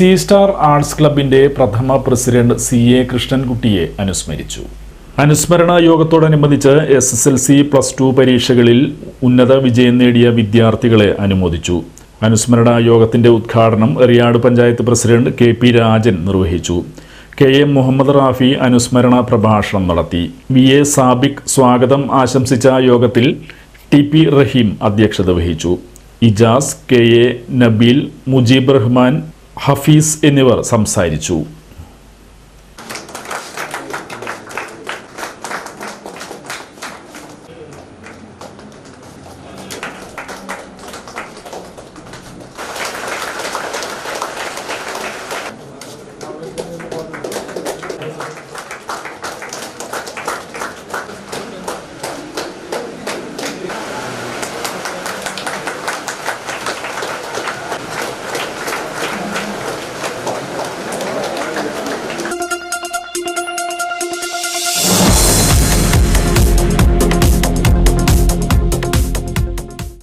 C star arts ക്ലബിന്റെ പ്രഥമ president C A കൃഷ്ണൻകുട്ടിയെ അനുസ്മരിച്ചു. അനുസ്മരണ യോഗത്തോടനുബന്ധിച്ച് S S L C plus two പരീക്ഷകളിൽ ഉന്നത വിജയം നേടിയ വിദ്യാർത്ഥികളെ അനുമോദിച്ചു. അനുസ്മരണ യോഗത്തിന്റെ ഉദ്ഘാടനം Eriyad panchayat president K P Rajan നിർവഹിച്ചു. കെ എം മുഹമ്മദ് റാഫി അനുസ്മരണ പ്രഭാഷണം നടത്തി. വി എ സാബിക് സ്വാഗതം ആശംസിച്ച യോഗത്തിൽ ടി പി റഹീം അധ്യക്ഷത വഹിച്ചു. ഇജാസ് കെ എ നബീൽ മുജീബ് റഹ്മാൻ ഹഫീസ് എന്നിവർ സംസാരിച്ചു.